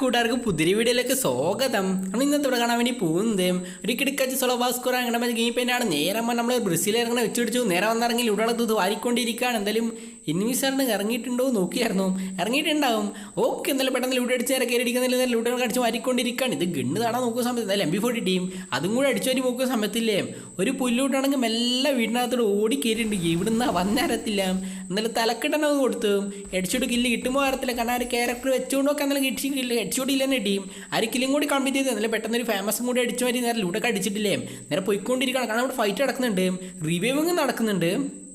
കൂട്ടുകാർക്ക് പുതിരി വീഡിയോയിലേക്ക് സ്വാഗതം. നമ്മൾ ഇന്നത്തെ ഇവിടെ കാണാൻ വേണ്ടി പോകുന്നത് ഒരു കിടക്കച്ച് സോളോ ബാസ്കോർ അങ്ങനെ ഗെയിം പെയിന്റാണ് നേരെ നമ്മൾ ബ്രസീൽ ഇറങ്ങണ വെച്ചുപിടിച്ചു നേരെ വന്നിറങ്ങി ഇവിടെ ഇത് വാരിക്കൊണ്ടിരിക്കുകയാണ്. എന്തായാലും ഇൻവിസാറിന് ഇറങ്ങിയിട്ടുണ്ടോ നോക്കിയായിരുന്നു. ഇറങ്ങിയിട്ടുണ്ടാവും. ഓക്കെ എന്തായാലും പെട്ടെന്ന് ലൂട്ട് അടിച്ച് നേരെ കയറി അടിക്കുന്നില്ല ലൂട്ടുകൾ അടിച്ച് വാരിക്കൊണ്ടിരിക്കുകയാണ്. ഇത് ഗണ്ണ് കാണാൻ നോക്കുന്ന സമയത്ത് എന്തായാലും എം ബി ഫോർട്ടി ടീം അതും കൂടെ അടിച്ചു വരി നോക്കുന്ന സമയത്തില്ലേ? ഒരു പുല്ലൂട്ടാണെങ്കിൽ മെല്ലെ വീടിനകത്തോട് ഓടി കയറിയിട്ടുണ്ട്. ഇവിടുന്ന് വന്നേരത്തില്ല എന്നാലും അത് കൊടുത്തു. അടിച്ചോട്ട് കില്ല് കിട്ടുമ്പോൾ വരത്തില്ല കാരണം ആ ഒരു ക്യാരക്ടർ വെച്ചുകൊണ്ടൊക്കെ എന്നാലും കിട്ടി ഹെഡ്ഷോട്ട് ഇല്ലെന്നെ ടീം ആ ഒരു കില്ലും കൂടി കംപ്ലീറ്റ് ചെയ്ത് എന്നാലും പെട്ടെന്ന് ഒരു ഫേമസും കൂടി അടിച്ചു വരി നേരെ ലൂടൊക്കെ അടിച്ചിട്ടില്ലേ. നേരെ പോയിക്കൊണ്ടിരിക്കുകയാണ്. കാരണം അവിടെ ഫൈറ്റ് നടക്കുന്നുണ്ട്. റിവൈവിങ് നടക്കുന്നുണ്ട്.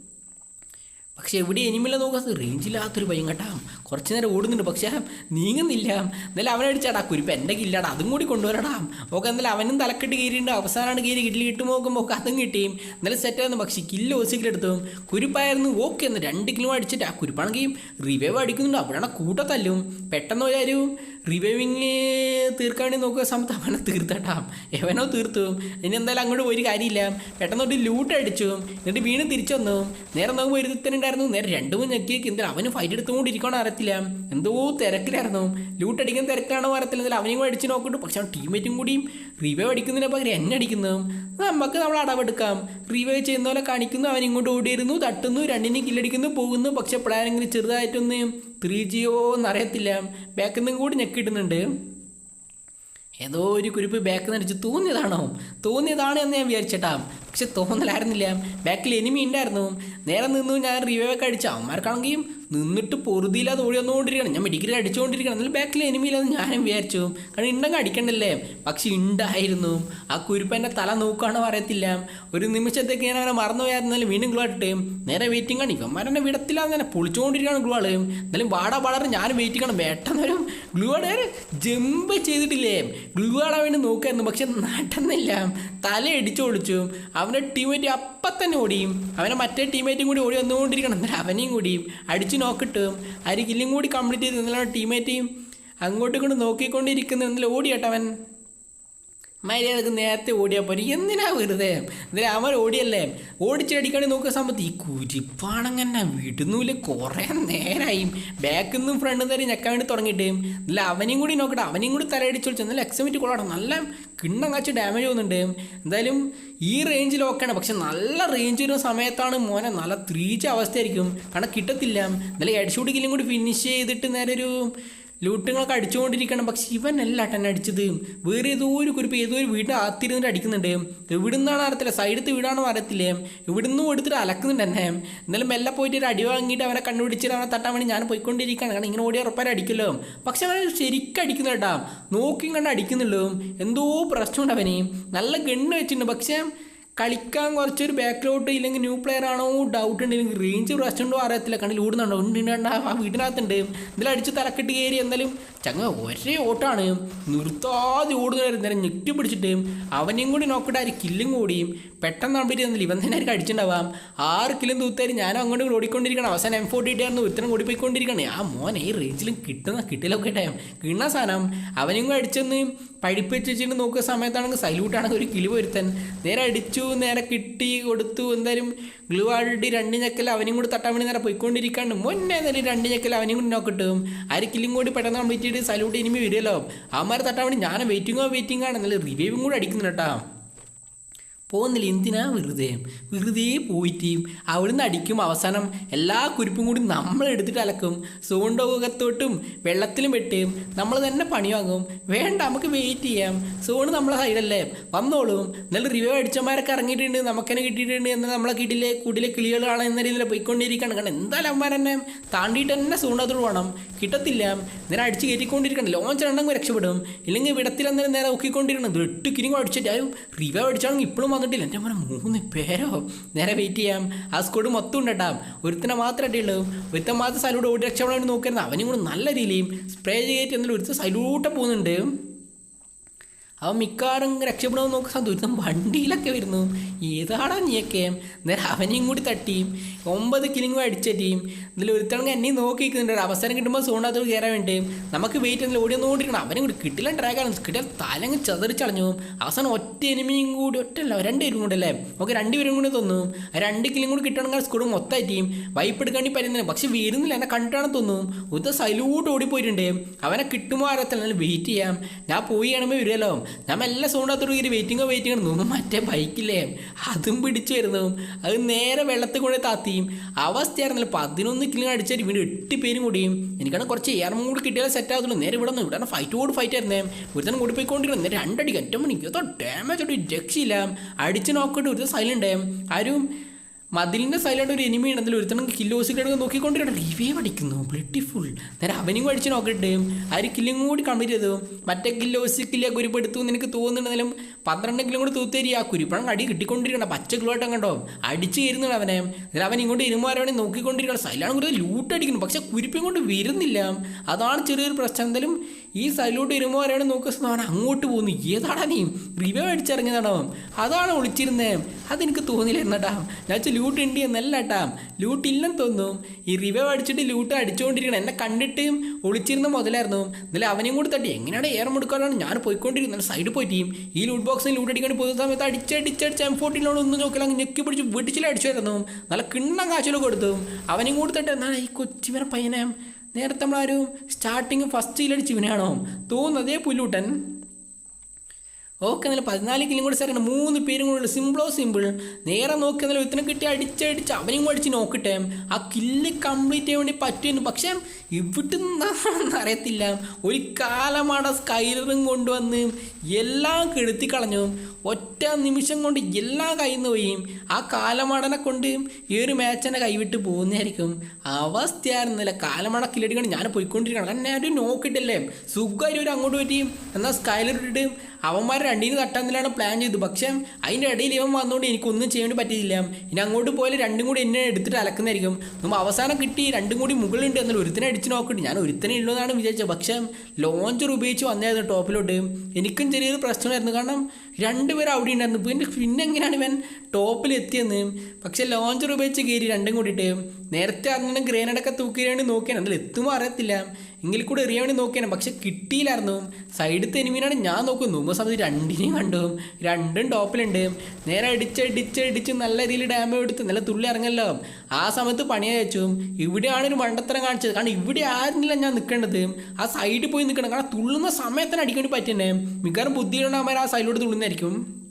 പക്ഷെ എവിടെ എനിമില്ല നോക്കാത്ത റേഞ്ചില്ലാത്തൊരു പയ്യൻ കേട്ടാ. കുറച്ച് നേരം ഓടുന്നുണ്ട്. പക്ഷേ നീങ്ങുന്നില്ല. എന്നാലും അവനടിച്ചാടാ കുരിപ്പ് എന്റെ കില്ലാടാ. അതും കൂടി കൊണ്ടുവരടാ. ഓക്കെ എന്നാലും അവനും തലക്കെട്ട് കയറിയിട്ടുണ്ട് അവസാനമാണ് കയറി കില്ല് കിട്ടുമ്പോൾ നോക്കുമ്പോൾ ഒക്കെ അതും കിട്ടിയും എന്നാലും സെറ്റായിരുന്നു പക്ഷേ കില്ല് ഓസിക്കിലെടുത്തും കുരിപ്പായിരുന്നു. ഓക്കെ എന്ന് രണ്ട് കിലോ അടിച്ചിട്ട് ആ കുരിപ്പാണെങ്കിൽ റിവൈവ് അടിക്കുന്നുണ്ട്. അവിടെയാണ് കൂട്ടത്തല്ലും. പെട്ടെന്ന് ഒരു റിവൈവിങ് തീർക്കാൻ വേണ്ടി നോക്കുക സമയത്ത് അവനെ തീർത്തട്ടാം. എവനോ തീർത്തു. ഇനി എന്തായാലും അങ്ങോട്ട് ഒരു കാര്യമില്ല. പെട്ടെന്ന് തൊട്ട് ലൂട്ട് അടിച്ചു. എന്നിട്ട് വീണ് തിരിച്ചു വന്നു. നേരെ നോക്കുമ്പോൾ ഒരുത്തനുണ്ടായിരുന്നു നേരെ രണ്ടു മൂന്ന് ഞെക്കിയൊക്കെ എന്തായാലും അവന് ഫൈറ്റ് എടുത്തുകൊണ്ടിരിക്കണോ അറിയത്തില്ല. എന്തോ തിരക്കിലായിരുന്നു. ലൂട്ട് അടിക്കുന്ന തിരക്കാണോ അറിയത്തില്ല. എന്തായാലും അവനെയും അടിച്ച് നോക്കിട്ടു പക്ഷെ അവൻ ടീമേറ്റും കൂടിയും റിവൈവ് അടിക്കുന്നതിന് പകരം എന്നെ അടിക്കുന്നു. നമുക്ക് നമ്മൾ അടവെടുക്കാം. റീവേവ് ചെയ്യുന്ന പോലെ കാണിക്കുന്നു അവൻ ഇങ്ങോട്ട് ഓടിയിരുന്നു തട്ടുന്നു രണ്ടിനെ കില്ലടിക്കുന്നു പോകുന്നു പക്ഷെ എപ്പോഴാണെങ്കിലും ചെറുതായിട്ടൊന്ന് ത്രീ ജിയോ എന്നറിയത്തില്ല ബാക്കിൽ നിന്നും കൂടി ഞെക്കിടുന്നുണ്ട് ഏതോ ഒരു കുരിപ്പ് നിന്ന് അടിച്ച് തോന്നിയതാണോ തോന്നിയതാണ് എന്ന് ഞാൻ വിചാരിച്ചേട്ടാ. പക്ഷെ തോന്നലായിരുന്നില്ല. ബാക്കിൽ എനിമി ഉണ്ടായിരുന്നു. നേരെ നിന്നു ഞാൻ റിവൈവ് ഒക്കെ അടിച്ചു. അവന്മാർക്കാണെങ്കിൽ നിന്നിട്ട് പൊറുതിയില്ലാതെ ഓടി വന്നുകൊണ്ടിരിക്കണം ഞാൻ മെഡിക്കൽ അടിച്ചുകൊണ്ടിരിക്കണം എന്നാലും ബാക്കിൽ എനിമി എനിമിയില്ലെന്ന് ഞാനും വിചാരിച്ചു. കാരണം ഉണ്ടെങ്കിൽ അടിക്കണ്ടല്ലേ? പക്ഷെ ഉണ്ടായിരുന്നു ആ കുരിപ്പ് എന്റെ തല നോക്കുകയാണോ അറിയത്തില്ല. ഒരു നിമിഷത്തേക്ക് ഞാൻ അങ്ങനെ മറന്നു പോയായിരുന്നാലും വീണ്ടും ഗ്ലോ ഇട്ട് നേരെ വെയിറ്റിംഗ് ആണ്. ഇവന്മാരെന്നെ വിടത്തില്ല അങ്ങനെ പൊളിച്ചുകൊണ്ടിരിക്കുകയാണ് ഗ്ലൂ ആൾ. എന്നാലും വാടാ വളരെ ഞാൻ വെയിറ്റ് ചെയ്യണം ഒരു ഗ്ലൂ ആടെ ജമ്പ് ചെയ്തിട്ടില്ലേ? ഗ്ലൂ ആടാൻ വേണ്ടി നോക്കായിരുന്നു. പക്ഷെ നടന്നില്ല. തല ഇടിച്ചു ഒളിച്ചു. അവന്റെ ടീമേറ്റ് അപ്പം തന്നെ ഓടിയും. അവനെ മറ്റേ ടീമേറ്റും കൂടി ഓടി വന്നുകൊണ്ടിരിക്കണം. എന്നാൽ അവനെയും കൂടിയും അടിച്ച് നോക്കിട്ടും ഒരു കില്ലും കൂടി കംപ്ലീറ്റ് ചെയ്ത് എന്നാലും ടീമേറ്റെയും അങ്ങോട്ടും കൊണ്ട് നോക്കിക്കൊണ്ടിരിക്കുന്നു എന്നാലും ഓടിയട്ടവൻ മര്യാദയ്ക്ക് നേരത്തെ ഓടിയാൽ പോരി. എന്തിനാ വെറുതെ? ഇതിൽ അവൻ ഓടിയല്ലേ? ഓടിച്ചടിക്കണി നോക്കുക സമയത്ത് ഈ കുരിപ്പാണങ്ങനെ വിടുന്നൂൽ കുറേ നേരമായി ബാക്കിൽ നിന്നും ഫ്രണ്ട് തരം ഞെക്കാൻ വേണ്ടി തുടങ്ങിയിട്ട്. ഇല്ല അവനെയും കൂടി നോക്കട്ടെ. അവനെയും കൂടി തലയടിച്ചു വിളിച്ചു എന്നാലും എക്സമിറ്റ് കൊള്ളാണ് നല്ല കിണ്ണം കാച്ച് ഡാമേജ് പോകുന്നുണ്ട് എന്തായാലും ഈ റേഞ്ചിൽ ഓക്കെയാണ് പക്ഷെ നല്ല റേഞ്ച് വരുന്ന സമയത്താണ് മോനെ നല്ല ത്രീച്ച അവസ്ഥയായിരിക്കും. കാരണം കിട്ടത്തില്ല. എന്നാലും ഹെഡ്ഷൂട്ട് കില്ലും കൂടി ഫിനിഷ് ചെയ്തിട്ട് നേരെ ഒരു ലൂട്ടുകളൊക്കെ അടിച്ചുകൊണ്ടിരിക്കണം. പക്ഷെ ഇവനല്ല തന്നെ അടിച്ചത്. വേറെ ഏതോ ഒരു കുറിപ്പ് ഏതോ ഒരു വീട്ടിൽ ആത്തിരുന്നിട്ട് അടിക്കുന്നുണ്ട്. എവിടുന്നാണ് അറിയത്തില്ല. സൈഡത്ത് വീടാണോ അറിയത്തില്ലേ? ഇവിടുന്ന് എടുത്തിട്ട് അലക്കുന്നുണ്ട് എന്നെ. എന്നാലും മെല്ലെ പോയിട്ട് ഒരു അടി വാങ്ങിയിട്ട് അവനെ കണ്ടുപിടിച്ചിട്ട് അവനെ തട്ടാൻ വേണ്ടി ഞാൻ പോയിക്കൊണ്ടിരിക്കുകയാണ്. കാരണം ഇങ്ങനെ ഓടി ഉറപ്പായി അടിക്കുമല്ലോ. പക്ഷെ അവനെ ശരിക്കും അടിക്കുന്നു നോക്കിയും കണ്ട് അടിക്കുന്നുള്ളൂ. എന്തോ പ്രശ്നമുണ്ട് അവന്. നല്ല ഗണ്ണ് വെച്ചിട്ടുണ്ട്. പക്ഷേ കളിക്കാൻ കുറച്ചൊരു ബാക്കിലോട്ട് ഇല്ലെങ്കിൽ ന്യൂ പ്ലെയർ ആണോ ഡൗട്ട് ഉണ്ട്. ഇല്ലെങ്കിൽ റേഞ്ച് പ്രശ്നമുണ്ടോ അറിയത്തില്ല. കണ്ടിൽ ഓടുന്നുണ്ടോ? ഉണ്ട് ഉണ്ട്, ആ വീടിനകത്തുണ്ട്. ഇതിൽ അടിച്ച് തലക്കെട്ട് കയറി എന്തായാലും ചങ്ങ ഒരേ ഓട്ടാണ്. നിർത്താതെ ഓടുന്നവരും ഞെട്ടി പിടിച്ചിട്ട് അവനെയും കൂടി നോക്കട്ടെ ആര് കില്ലും കൂടിയും പെട്ടെന്ന് കംപ്ലീറ്റ് ചെയ്യുന്നില്ല ഇവൻ തന്നെ ആയിരിക്കും അടിച്ചിട്ടുണ്ടാവാം? ആറ് കില്ലും തൂത്താരി ഞാനും അങ്ങോട്ട് ഓടിക്കൊണ്ടിരിക്കണം. അവസാനം എം ഫോർട്ടി ആയിരുന്നു ഒരുത്തരം ഓടിപ്പോയിക്കൊണ്ടിരിക്കണേ ആ മോനെ ഈ റേഞ്ചിലും കിട്ടുന്ന കിട്ടിലൊക്കെ ടൈം കിണ്ണ സാധനം അവനെയും കൂടി അടിച്ചെന്ന് പഴിപ്പിച്ച് വെച്ചിട്ട് നോക്കുന്ന സമയത്താണെങ്കിൽ സല്യൂട്ടാണെങ്കിൽ ഒരു കിളി വരുത്തൻ നേരെ അടിച്ചു. നേരെ കിട്ടി കൊടുത്തു. എന്തായാലും ഗ്ലൂ ആടി രണ്ട് ഞെക്കൽ അവനും കൂടി തട്ടാൻ വേണ്ടി നേരെ പോയിക്കൊണ്ടിരിക്കാണ്ട്. മുന്നേ എന്തായാലും രണ്ട് ഞെക്കൽ അവനും കൂടി നോക്കിട്ടും കിട്ടും ഒരു കില്ലും കൂടി പെട്ടെന്ന് കംപ്ലീറ്റ് ചെയ്ത് സല്യൂട്ട് ഇനിമി വരുമല്ലോ അവന്മാരെ തട്ടാൻ വേണ്ടി ഞാൻ വെയിറ്റിങ്ങോ വെയിറ്റിംഗ് ആണ്. എന്നാലും റിവ്യൂവും കൂടി അടിക്കുന്നുണ്ട് കേട്ടോ. പോകുന്നില്ല എന്തിനാ വെറുതെ? വെറുതെ പോയിട്ട് അവിടുന്ന് അടിക്കും അവസാനം എല്ലാ കുരിപ്പും കൂടി നമ്മൾ എടുത്തിട്ട് അലക്കും. സോണ്ടോകത്തോട്ടും വെള്ളത്തിലും വെട്ടും നമ്മൾ തന്നെ പണി വാങ്ങും വേണ്ട നമുക്ക് വെയിറ്റ് ചെയ്യാം. സോണ് നമ്മളെ സൈഡല്ലേ വന്നോളും. നല്ല റിവ്യൂ അടിച്ചന്മാരൊക്കെ ഇറങ്ങിയിട്ടുണ്ട്. നമുക്കെന്നെ കിട്ടിയിട്ടുണ്ട് എന്നാൽ നമ്മളെ കിട്ടിയിലെ കൂട്ടിലെ കിളികളാണ് എന്ന രീതിയിൽ പോയിക്കൊണ്ടിരിക്കുകയാണ്. കാരണം എന്തായാലും അമ്മമാർ തന്നെ താണ്ടിയിട്ട് തന്നെ സോണത്തോട് വേണം കിട്ടത്തില്ല. നേരെ അടിച്ച് കയറ്റിക്കൊണ്ടിരിക്കണം ലോഞ്ച് രണ്ടെങ്കിൽ രക്ഷപ്പെടും. ഇല്ലെങ്കിൽ വിടത്തിൽ അന്നേരം നേരെ നോക്കിക്കൊണ്ടിരിക്കണം. എട്ട് കിരിങ്ങോ അടിച്ചിട്ട്. ആരും റിവ്യൂ അടിച്ചാണെങ്കിൽ ഇപ്പോഴും വന്നിട്ടില്ല. എന്റെ മോനെ മൂന്ന് പേരോ? നേരെ വെയിറ്റ് ചെയ്യാം. ആ സ്കൂഡ് മൊത്തം ഉണ്ട് ഒരുത്തനെ മാത്രം അടിയുള്ളൂ. ഒരുത്തൻ മാത്രം സൈലൂട്ട് ഓടി രക്ഷപ്പെടാൻ നോക്കരുത് അവനും കൂടെ നല്ല രീതിയിൽ സ്പ്രേ ചെയ്തിട്ട് എന്നാലും ഒരുത്തൻ സൈലൂട്ട് പോകുന്നുണ്ട്. അവൻ മിക്കവാറും രക്ഷപ്പെടുമെന്ന് നോക്കുന്ന ദുരിതം വണ്ടിയിലൊക്കെ വരുന്നു. ഏതാടാ നീയൊക്കെ? നേരെ അവനെയും കൂടി തട്ടിയും ഒമ്പത് കിലിങ്ങും അടിച്ചറ്റിയും ഇതിൽ ഒരുത്തണെങ്കിൽ എന്നെയും നോക്കി നിൽക്കുന്നുണ്ട് ഒരു അവസരം കിട്ടുമ്പോൾ സോണാത്തോട് കയറാൻ വേണ്ടി. നമുക്ക് വെയിറ്റ് ഒന്നും ഓടി നോണ്ടിരിക്കണം അവനും കൂടി കിട്ടില്ല ട്രാക്കാണ് കിട്ടിയാൽ തലങ്ങ് ചതറിച്ചളഞ്ഞു അവസാനം ഒറ്റ എനിമിയും കൂടി ഒറ്റല്ല രണ്ടുപേരും കൂടെ അല്ലേ? നമുക്ക് രണ്ടുപേരും കൂടി തോന്നും. രണ്ട് കിലും കൂടി കിട്ടണമെങ്കിൽ സ്കൂൾ മൊത്തം ടീം വൈപ്പ് എടുക്കാണ്ടി പറ്റുന്നില്ല പക്ഷെ വരുന്നില്ല. എന്നെ കണ്ടിട്ടാണ് തോന്നും ഒരു സൈലൂട്ട് ഓടിപ്പോയിട്ടുണ്ട്. അവനെ കിട്ടുമോ അറിയത്തില്ല. വെയിറ്റ് ചെയ്യാം. ഞാൻ പോയി കാണുമ്പോൾ വരുമല്ലോ. ഞാൻ മെല്ലെ സൗണ്ടാത്തോട് കയറി വെയിറ്റിങ്ങോ വെയിറ്റിങ്ങോ നോക്കും മറ്റേ ബൈക്കില്ലേ അതും പിടിച്ചു വരുന്നതും. അത് നേരെ വെള്ളത്തിൽ കൂടെ താത്തിയും. അവസ്ഥയായിരുന്നില്ല പതിനൊന്ന് കിലോ അടിച്ചാൽ വീണ്ടും എട്ട് പേരും കൂടിയും. എനിക്കാണ് കുറച്ച് ഏറം കൂടി കിട്ടിയാലും സെറ്റ് ആകത്തുള്ളൂ. നേരെ ഇവിടെ നിന്ന് ഇവിടെ ഫൈറ്റോട് ഫൈറ്റ് ആയിരുന്നേ. ഒരുത്തനം കൂടി പോയിക്കൊണ്ടിരുന്നു രണ്ടടി കറ്റം മണിക്ക്. ഡാമേജ് ഒരു രക്ഷയില്ല. അടിച്ച് നോക്കിയിട്ട് ഒരു സൈലന്റ് ആരും മതിലിന്റെ സൈഡിലായിട്ട് ഒരു എനിമി ഉണ്ടെങ്കിൽ ഒരുത്തണം കില്ലോസ് നോക്കിക്കൊണ്ടിരിക്കണം റിവ്യൂ അടിക്കുന്നു ബ്യൂട്ടിഫുൾ നേരെ അവനും അടിച്ച് നോക്കട്ടെ ആ ഒരു കില്ലും കൂടി കംപ്ലീറ്റ് ചെയ്തു. മറ്റേ കില്ലോസ് കില്ല എന്ന് എനിക്ക് തോന്നുന്നുണ്ടെങ്കിലും പന്ത്രണ്ട് കിലോ കൂടി തൂത്തേരി ആ കുരിപ്പണം അടി കിട്ടിക്കൊണ്ടിരിക്കണം. പച്ച കിലോട്ടം കണ്ടോ? അടിച്ച് കയറുന്നുണ്ട് അവനെ. എന്നിട്ട് അവൻ ഇങ്ങോട്ട് ഇരുമാരവനെ നോക്കിക്കൊണ്ടിരിക്കണം. സൈലാണ് കൂടുതൽ ലൂട്ട് അടിക്കുന്നു. പക്ഷെ വരുന്നില്ല. അതാണ് ചെറിയൊരു പ്രശ്നം. എന്തായാലും ഈ സൈലോട്ട് ഇരുമാരാണ് നോക്കുന്ന അവൻ അങ്ങോട്ട് പോകുന്നു ഏതാടാ നീ? റിവ്യൂ നടവൻ അതാണ് ഒളിച്ചിരുന്നത് അതെനിക്ക് തോന്നിയില്ലായിരുന്നട്ടാ ഞാൻ വെച്ചാൽ ലൂട്ട് ഉണ്ട് എന്നല്ല കേട്ടാ ലൂട്ട് ഇല്ലെന്ന് തോന്നും ഈ റിവ്യൂ അടിച്ചിട്ട് ലൂട്ട് അടിച്ചുകൊണ്ടിരിക്കണം എന്നെ കണ്ടിട്ട് ഒളിച്ചിരുന്ന മുതലായിരുന്നു. എന്നാലും അവനെയും കൂടി തട്ടി. എങ്ങനെയാണ് ഏറെ മുടുക്കാനാണ് ഞാൻ പോയിക്കൊണ്ടിരിക്കുന്നത് സൈഡിൽ പോയിട്ട് ഈ ലൂട്ട് ബോക്സിൽ ലൂട്ട് അടിക്കാൻ പോകുന്ന സമയത്ത് അടിച്ചടിച്ചടിച്ച് എം ഫോർട്ടിനോട് ഒന്നും നോക്കില്ല അങ്ങ് ഞെക്കി പിടിച്ച് വെട്ടിച്ചിൽ അടിച്ചായിരുന്നു നല്ല കിണ്ണം കാച്ചിലൊക്കെ കൊടുത്തു. അവനെയും കൂടി തട്ടി. എന്നാൽ ഈ കൊച്ചിമര പയ്യനെ? നേരത്തെ നമ്മളാരും സ്റ്റാർട്ടിങ് ഫസ്റ്റ് ഇലടിച്ച് ഇവനാണോ തോന്നുന്നു അതേ പുല്ലൂട്ടൻ. ഓക്കെ എന്നാലും പതിനാല് കിലും കൂടി സാറിന് മൂന്ന് പേരും കൂടെ സിമ്പിളോ സിമ്പിൾ നേരെ നോക്കി എന്നാലും ഇത്തരം കിട്ടി അടിച്ചടിച്ച് അവനെയും അടിച്ച് നോക്കട്ടെ. ആ കില്ല് കംപ്ലീറ്റ് ചെയ്യാൻ വേണ്ടി പറ്റുമെന്ന് പക്ഷേ ഇവിടുന്ന് അറിയത്തില്ല. ഒരു കാലമാണ് സ്കൈലറും കൊണ്ടുവന്ന് എല്ലാം കെടുത്തി കളഞ്ഞു ഒറ്റ നിമിഷം കൊണ്ട് എല്ലാം കയ്യിൽ പോയി. ആ കാലമടനെ കൊണ്ട് ഈ ഒരു മാച്ചിനെ കൈവിട്ട് പോകുന്നതായിരിക്കും. അവസ്ഥയായിരുന്നില്ല കാലമട കിലടിക്കണം ഞാൻ പോയിക്കൊണ്ടിരിക്കണം എന്നെ ഒരു നോക്കിയിട്ടല്ലേ സുഖമായിട്ട് ഒരു അങ്ങോട്ട് പറ്റി എന്നാൽ സ്കൈലർ ഇട്ടിട്ട് അവന്മാർ രണ്ടിന് തട്ടാന്നില്ലാണ് പ്ലാൻ ചെയ്തു. പക്ഷേ അതിന്റെ ഇടയിൽ ഇവൻ വന്നുകൊണ്ട് എനിക്കൊന്നും ചെയ്യാൻ പറ്റിയില്ല. ഇനി അങ്ങോട്ട് പോയാൽ രണ്ടും കൂടി എന്നെ എടുത്തിട്ട് അലക്കുന്നതായിരിക്കും. നമ്മൾ അവസാനം കിട്ടി. രണ്ടും കൂടി മുകളിലുണ്ട് എന്നാൽ ഒരുത്തിനെ അടിച്ച് നോക്കിയിട്ട് ഞാൻ ഒരുത്തിനെ ഉള്ളതാണ് വിചാരിച്ചത്. പക്ഷേ ലോഞ്ചർ ഉപയോഗിച്ച് വന്നായിരുന്നു ടോപ്പിലോട്ട് എനിക്കും ചെറിയൊരു പ്രശ്നമായിരുന്നു. കാരണം രണ്ടുപേരും അവിടെ ഉണ്ടായിരുന്നു. പിന്നെ പിന്നെ എങ്ങനെയാണ് ഇവൻ ടോപ്പിൽ എത്തിയെന്ന്? പക്ഷെ ലോഞ്ചർ ഉപയോഗിച്ച് കയറി രണ്ടും കൂടിയിട്ട് നേരത്തെ അങ്ങനെ ഗ്രേനഡൊക്കെ തൂക്കിയാണ് നോക്കിയാണ്. അതിൽ എത്തുമ്പോൾ അറിയത്തില്ല. എങ്കിൽ കൂടെ എറിയാൻ വേണ്ടി നോക്കിയാണ്. പക്ഷെ കിട്ടിയില്ലായിരുന്നു. സൈഡത്തെ എനിമീനാണ് ഞാൻ നോക്കുന്നു മുമ്പ് സമയത്ത് രണ്ടിനെയും കണ്ടു. രണ്ടും ടോപ്പിലുണ്ട്. നേരെ അടിച്ചടിച്ചടിച്ച് നല്ല രീതിയിൽ ഡാമേജ് എടുത്ത് നല്ല തുള്ളി ഇറങ്ങല്ലോ. ആ സമയത്ത് പണിയാ ഇവിടെയാണ് ഒരു മണ്ടത്തരം കാണിച്ചത്. കാരണം ഇവിടെ ആയിരുന്നില്ല ഞാൻ നിൽക്കേണ്ടത്. ആ സൈഡിൽ പോയി നിൽക്കണം. കാരണം തുള്ളുന്ന സമയത്തിന് അടിക്കേണ്ടി പറ്റുന്നേ മിക്കവാറും ബുദ്ധിയിലുണ്ടാകുമ്പോൾ ആ സൈഡിലോട്ട് തുള്ളുന്നതായിരിക്കും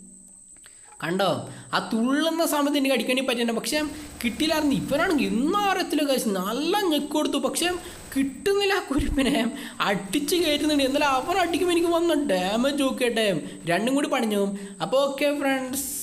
കണ്ടോ? ആ തുള്ളുന്ന സമയത്ത് എനിക്ക് അടിക്കേണ്ടി പറ്റുന്നുണ്ട് പക്ഷേ കിട്ടിയില്ലായിരുന്നു. ഇവനാണെങ്കിൽ ഇന്നും അറിയത്തില്ല കഴിച്ച് നല്ല ഞെക്ക് കൊടുത്തു. പക്ഷേ കിട്ടുന്നില്ല ആ കുരുപ്പിനെ. അടിച്ച് കയറ്റുന്നുണ്ട്. എന്നാലും അവർ അടിക്കുമ്പോൾ എനിക്ക് വന്നു ഡാമേജ് നോക്കിയട്ടെ രണ്ടും കൂടി പണിഞ്ഞു. അപ്പോൾ ഓക്കെ ഫ്രണ്ട്സ്